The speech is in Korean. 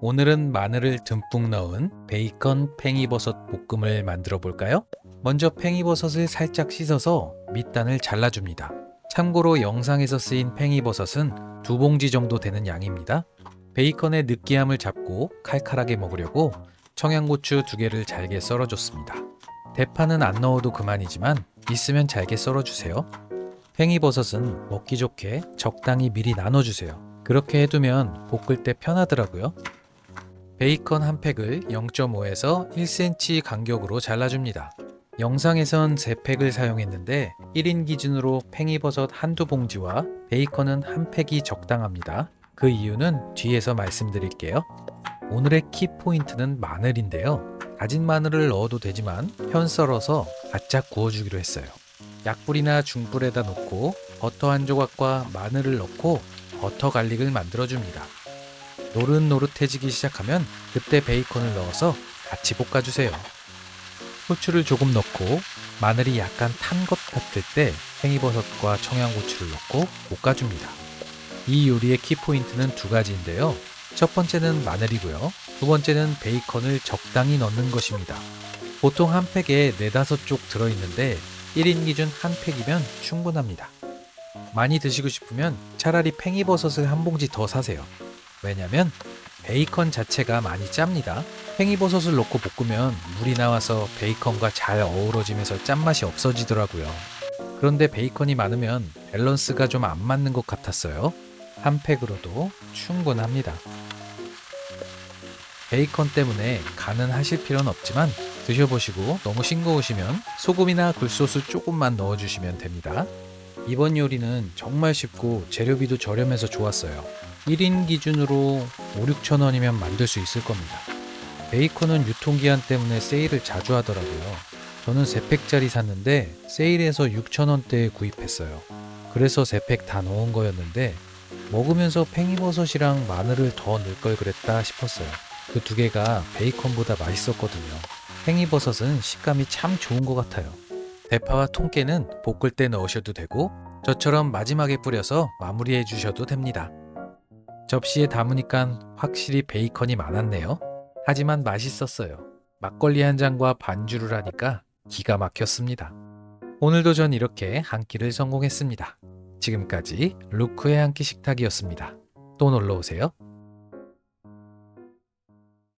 오늘은 마늘을 듬뿍 넣은 베이컨 팽이버섯 볶음을 만들어 볼까요? 먼저 팽이버섯을 살짝 씻어서 밑단을 잘라줍니다. 참고로 영상에서 쓰인 팽이버섯은 두 봉지 정도 되는 양입니다. 베이컨의 느끼함을 잡고 칼칼하게 먹으려고 청양고추 두 개를 잘게 썰어줬습니다. 대파는 안 넣어도 그만이지만 있으면 잘게 썰어주세요. 팽이버섯은 먹기 좋게 적당히 미리 나눠주세요. 그렇게 해두면 볶을 때 편하더라고요. 베이컨 한 팩을 0.5에서 1cm 간격으로 잘라줍니다. 영상에선 3팩을 사용했는데 1인 기준으로 팽이버섯 한두 봉지와 베이컨은 한 팩이 적당합니다. 그 이유는 뒤에서 말씀드릴게요. 오늘의 키포인트는 마늘인데요. 다진 마늘을 넣어도 되지만 편 썰어서 바짝 구워주기로 했어요. 약불이나 중불에다 놓고 버터 한 조각과 마늘을 넣고 버터 갈릭을 만들어줍니다. 노릇노릇해지기 시작하면 그때 베이컨을 넣어서 같이 볶아주세요. 후추를 조금 넣고 마늘이 약간 탄 것 같을 때 팽이버섯과 청양고추를 넣고 볶아줍니다. 이 요리의 키포인트는 두 가지인데요. 첫 번째는 마늘이고요. 두 번째는 베이컨을 적당히 넣는 것입니다. 보통 한 팩에 네다섯 쪽 들어있는데 1인 기준 한 팩이면 충분합니다. 많이 드시고 싶으면 차라리 팽이버섯을 한 봉지 더 사세요. 왜냐면 베이컨 자체가 많이 짭니다. 팽이버섯을 넣고 볶으면 물이 나와서 베이컨과 잘 어우러지면서 짠맛이 없어지더라고요. 그런데 베이컨이 많으면 밸런스가 좀 안 맞는 것 같았어요. 한 팩으로도 충분합니다. 베이컨 때문에 간은 하실 필요는 없지만 드셔보시고 너무 싱거우시면 소금이나 굴소스 조금만 넣어주시면 됩니다. 이번 요리는 정말 쉽고 재료비도 저렴해서 좋았어요. 1인 기준으로 5, 6천 원이면 만들 수 있을 겁니다. 베이컨은 유통기한 때문에 세일을 자주 하더라고요. 저는 3팩짜리 샀는데 세일에서 6천 원대에 구입했어요. 그래서 3팩 다 넣은 거였는데 먹으면서 팽이버섯이랑 마늘을 더 넣을 걸 그랬다 싶었어요. 그 두 개가 베이컨보다 맛있었거든요. 팽이버섯은 식감이 참 좋은 것 같아요. 대파와 통깨는 볶을 때 넣으셔도 되고 저처럼 마지막에 뿌려서 마무리해 주셔도 됩니다. 접시에 담으니까 확실히 베이컨이 많았네요. 하지만 맛있었어요. 막걸리 한 잔과 반주를 하니까 기가 막혔습니다. 오늘도 전 이렇게 한 끼를 성공했습니다. 지금까지 루크의 한 끼 식탁이었습니다. 또 놀러 오세요.